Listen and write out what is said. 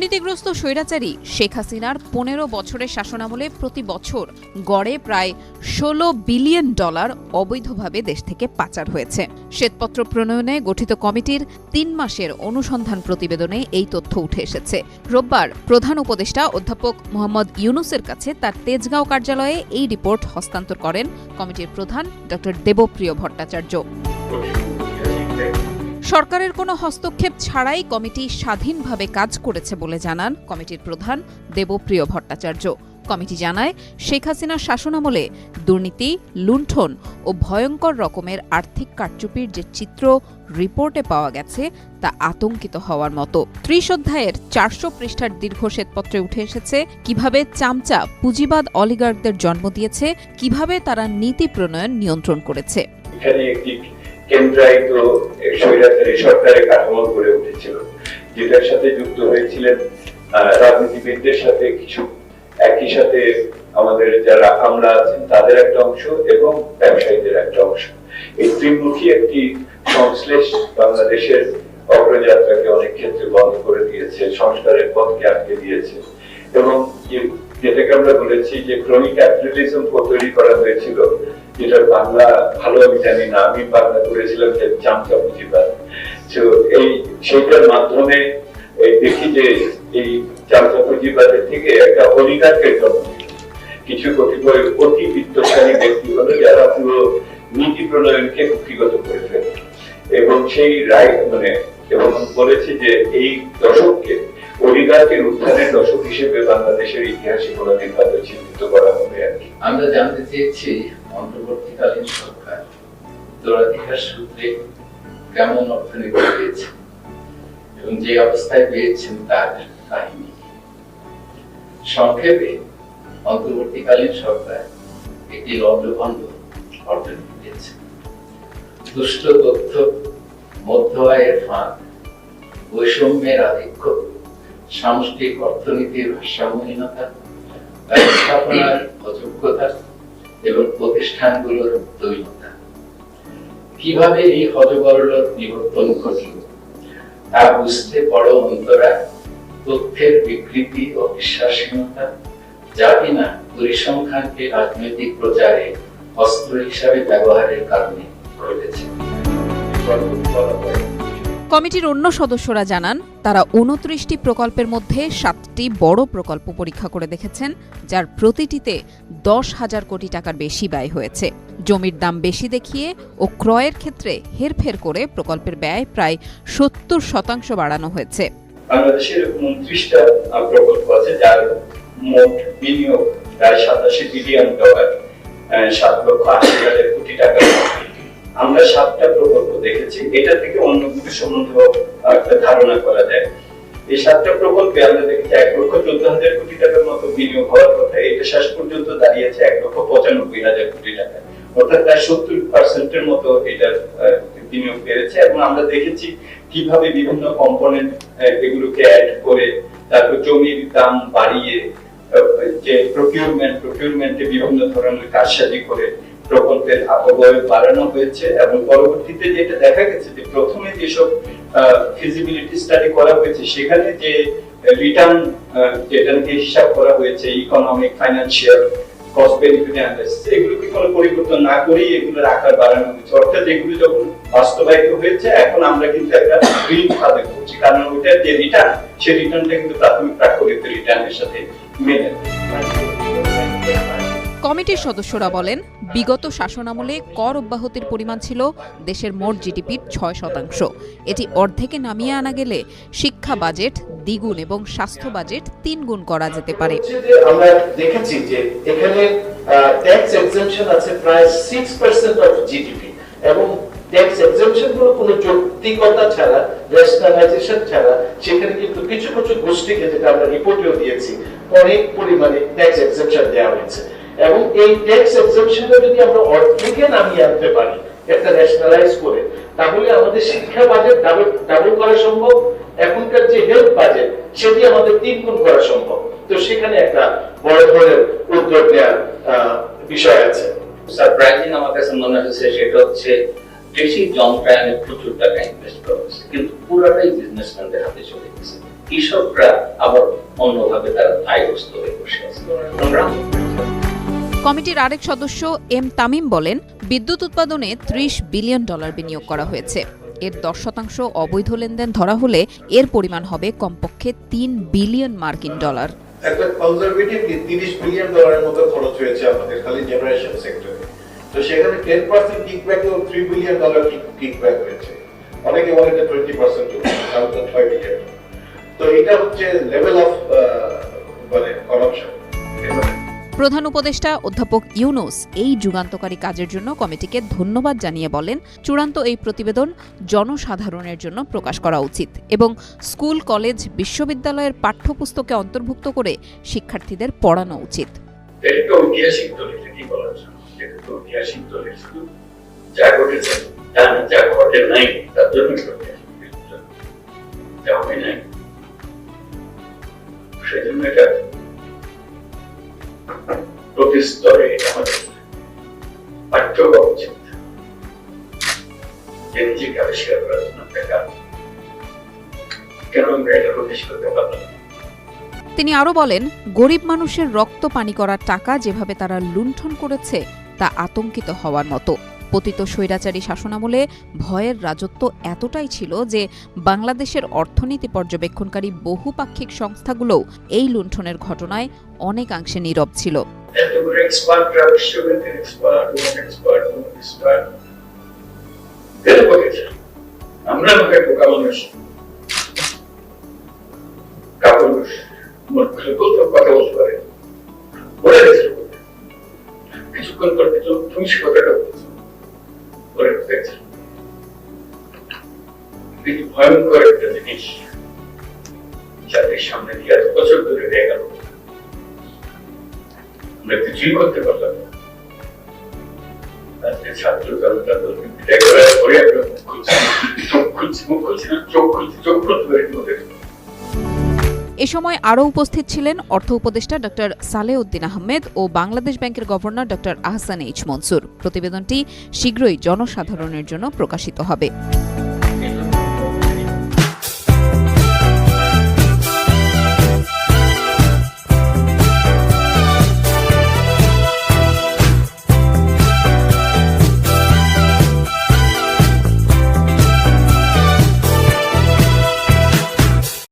দুর্নীতিগ্রস্ত স্বৈরাচারী শেখ হাসিনার পনেরো বছরের শাসনামলে প্রতি বছর গড়ে প্রায় ষোলো বিলিয়ন ডলার অবৈধভাবে দেশ থেকে পাচার হয়েছে। শ্বেতপত্র প্রণয়নে গঠিত কমিটির তিন মাসের অনুসন্ধান প্রতিবেদনে এই তথ্য উঠে এসেছে। রোববার প্রধান উপদেষ্টা অধ্যাপক মোহাম্মদ ইউনুসের কাছে তার তেজগাঁও কার্যালয়ে এই রিপোর্ট হস্তান্তর করেন কমিটির প্রধান ড দেবপ্রিয় ভট্টাচার্য। সরকারের কোনো হস্তক্ষেপ ছাড়াই কমিটি স্বাধীনভাবে কাজ করেছে বলে জানান কমিটির প্রধান দেবপ্রিয় ভট্টাচার্য। কমিটি জানায়, শেখ হাসিনার শাসনামলে দুর্নীতি, লুণ্ঠন ও ভয়ঙ্কর রকমের আর্থিক কারচুপির যে চিত্র রিপোর্টে পাওয়া গেছে, তা আতঙ্কিত হওয়ার মতো। ত্রিশ অধ্যায়ের চারশো পৃষ্ঠার দীর্ঘ শ্বেতপত্রে উঠে এসেছে কীভাবে চামচা, পুঁজিবাদ অলিগার্কদের জন্ম দিয়েছে, কীভাবে তারা নীতি প্রণয়ন নিয়ন্ত্রণ করেছে। কেন্দ্রায়িত স্বৈরাচারী সরকারের কাঠামো গড়ে উঠেছিল, যেটার সাথে যুক্ত হয়েছিলেন রাজনীতিবিদদের সাথে কিছু, একই সাথে আমাদের যারা আমরা আছেন, তাদের একটা অংশ এবং ব্যবসায়ীদের একটা অংশ। এই ত্রিমুখী একটি সংশ্লেষ বাংলাদেশের অগ্রযাত্রাকে অনেক ক্ষেত্রে বন্ধ করে দিয়েছে, সংস্কারের পথকে আটকে দিয়েছে এবং যেটাকে আমরা বলেছি যে ক্রনিক ক্যাপিটালিজম তৈরি করা হয়েছিল যেটা বাংলা ভালো, আমি জানি না। আমি বাংলা করেছিলাম, যে চামচা পুঁজিবাদ তো এই সেইটার মাধ্যমে দেখি যে এই চামচা পুঁজিবাদের থেকে একটা অলিগার্কের জন্ম। কিছু কতিপয় অতি বিত্তশালী ব্যক্তি হলো, যারা পুরো নীতি প্রণয়নকে কুক্ষিগত করে ফেলে। এবং সেই রায় মানে এবং বলেছে যে এই দশককে অলিগার্কের উত্থানের দশক হিসেবে বাংলাদেশের ইতিহাসে কোনোদিন হয়তো চিহ্নিত করা হবে আর কি। আমরা জানতে চেয়েছি অন্তর্বর্তীকালীন সরকার। সূত্রে কেমন অর্থনীতি এবং যে অবস্থায় পেয়েছেন তার কাহিনী সংক্ষেপে, অন্তর্বর্তীকালীন সরকার একটি দুষ্ট তথ্য মধ্য আয়ের ফাঁদ, বৈষম্যের আধিক্য, সামষ্টিক অর্থনীতির ভারসাম্যহীনতা, ব্যবস্থাপনার অযোগ্যতা এবং প্রতিষ্ঠানগুলোর দৈনতা। কীভাবে এই হজবরল বিবর্তন ঘটল, তা বুঝতে বড় অন্তরা তথ্যের বিকৃতি ও বিশ্বাসহীনতা, যা কিনা পরিসংখ্যানকে রাজনৈতিক প্রচারে অস্ত্র হিসাবে ব্যবহারের কারণে ঘটেছে। কমিটির অন্য সদস্যরা জানান, তারা উনত্রিশটি প্রকল্পের মধ্যে সাতটি বড় প্রকল্প পরীক্ষা করে দেখেছেন, যার প্রতিটিতে দশ হাজার কোটি টাকার বেশি ব্যয় হয়েছে। জমির দাম বেশি দেখিয়ে ও ক্রয়ের ক্ষেত্রে হেরফের করে প্রকল্পের ব্যয় প্রায় সত্তর শতাংশ বাড়ানো হয়েছে। বাংলাদেশের উনত্রিশটা প্রকল্প আছে, যার মোট বিনিয়োগ প্রায় সাতাশি বিলিয়ন ডলার সাত লক্ষ আশি হাজার কোটি টাকা আমরা সাতটা প্রকল্প দেখেছি। এটা থেকে অন্যগুলি সম্বন্ধেও একটা ধারণা করা যায়। এই সাতটা প্রকল্পে আমরা দেখেছি, এক লক্ষ চোদ্দ হাজার কোটি টাকার মতো বিনিয়োগ হওয়ার কথা। এটা শেষ পর্যন্ত দাঁড়িয়েছে এক লক্ষ পঁচানব্বই হাজার কোটি টাকা অর্থাৎ প্রায় সত্তর পার্সেন্টের মতো এটার বিনিয়োগ বেড়েছে এবং আমরা দেখেছি কীভাবে বিভিন্ন কম্পোনেন্ট এগুলোকে অ্যাড করে তারপর জমির দাম বাড়িয়ে যে প্রকিউরমেন্ট প্রকিউরমেন্টে বিভিন্ন ধরনের কারসাজি করে প্রকল্পের অবয়ব বাড়ানো হয়েছে এবং পরবর্তীতে যেটা দেখা গেছে যে প্রথমে যেসব ফিজিবিলিটি স্টাডি করা হয়েছে, সেখানে যে রিটার্ন যেটা নাকি হিসাব করা হয়েছে economic financial cost benefit analysis এগুলোকে কোনো পরিবর্তন না করেই এগুলোর আকার বাড়ানো হয়েছে। অর্থাৎ এগুলো যখন বাস্তবায়িত হয়েছে, এখন আমরা কিন্তু একটা করছি। কারণ ওইটার যে রিটার্ন সেই রিটার্নটা কিন্তু প্রাথমিক রিটার্নের সাথে মেলে। কমিটির সদস্যরা বলেন বিগত শাসনামলে কর অব্যাহতির পরিমাণ ছিল দেশের মোট জিডিপির ছয় শতাংশ। এটি অর্ধেকে নামিয়ে আনা গেলে শিক্ষা বাজেট, দ্বিগুণ এবং স্বাস্থ্য বাজেট তিন গুণ করা যেতে পারে। সেখানে কিন্তু কিছু কিছু গোষ্ঠীকে যেটা আমরা রিপোর্টেও দিয়েছি, অনেক পরিমাণে ট্যাক্স দেওয়া হয়েছে। এবং এই ট্যাক্স এক্সেমশনে যদি আমরা অর্ধেকে নামিয়ে আনতে পারি, একটা ন্যাশনালাইজ করে, তাহলে আমাদের শিক্ষা বাজেট ডাবল ডাবল করা সম্ভব, এখনকার যে হেলথ বাজেট সেটি আমাদের তিন গুণ করা সম্ভব। তো সেখানে একটা বড় ধরনের উদ্যোগ নেওয়ার বিষয় আছে। সারপ্রাইজিং আমার কাছে মনে হয়েছে সেটা হচ্ছে কৃষি যন্ত্রায়নে প্রচুর টাকা ইনভেস্ট করা হয়েছে কিন্তু পুরোটাই বিজনেসম্যানদের হাতে চলে গেছে। কৃষকরা আবার অন্যভাবে তারা আয়গ্রস্ত হয়ে বসে আছে। কমিটির আরেক সদস্য এম তামিম বলেন, বিদ্যুৎ উৎপাদনে ত্রিশ বিলিয়ন ডলার বিনিয়োগ করা হয়েছে। এর দশ শতাংশ অবৈধ লেনদেন ধরা হলে এর পরিমাণ হবে কমপক্ষে তিন বিলিয়ন মার্কিন ডলার। একটা কনজারভেটিভলি তিরিশ বিলিয়ন ডলারের মতো খরচ হয়েছে আমাদের খালি জেনারেশন সেক্টরে তো সেখানে ten percent three billion dollar kickback হয়েছে। অনেকে বলে এটা টোয়েন্টি পার্সেন্ট তো এটা হচ্ছে লেভেল অফ মানে করাপশন প্রধান উপদেষ্টা অধ্যাপক ইউনুস এই যুগান্তকারী কাজের জন্য কমিটিকে ধন্যবাদ জানিয়ে বলেন, চূড়ান্ত এই প্রতিবেদন জনসাধারণের জন্য প্রকাশ করা উচিত এবং স্কুল, কলেজ, বিশ্ববিদ্যালয়ের পাঠ্যপুস্তকে অন্তর্ভুক্ত করে শিক্ষার্থীদের পড়ানো উচিত। এটা তো ঐতিহাসিক দলিল কি বলার জন্য এটা আমাদের পাঠ্য হওয়া উচিত যে নিজেকে আবিষ্কার করার জন্য বেকার কেন আমরা এটা করতে পারলাম তিনি আরও বলেন, গরিব মানুষের রক্ত পানি করার টাকা যেভাবে তারা লুণ্ঠন করেছে, তা আতঙ্কিত হওয়ার মতো। পতিত স্বৈরাচারী শাসনামলে ভয়ের রাজত্ব এতটাই ছিল যে বাংলাদেশের অর্থনীতি পর্যবেক্ষণকারী বহুপাক্ষিক সংস্থাগুলোও এই লুণ্ঠনের ঘটনায় অনেকাংশে নীরব ছিল। কিছুক্ষণ পর কিছু তুমি সে কথাটা ভয়ঙ্কর একটা জিনিস যাদের সামনে দিয়ে এত বছর ধরে হয়ে গেল। আমরা কিছুই করতে পারলাম না। এ সময় আরও উপস্থিত ছিলেন অর্থ উপদেষ্টা ডক্টর সালেউদ্দিন আহমেদ ও বাংলাদেশ ব্যাংকের governor doctor Ahsan H Mansur. প্রতিবেদনটি শীঘ্রই জনসাধারণের জন্য প্রকাশিত হবে।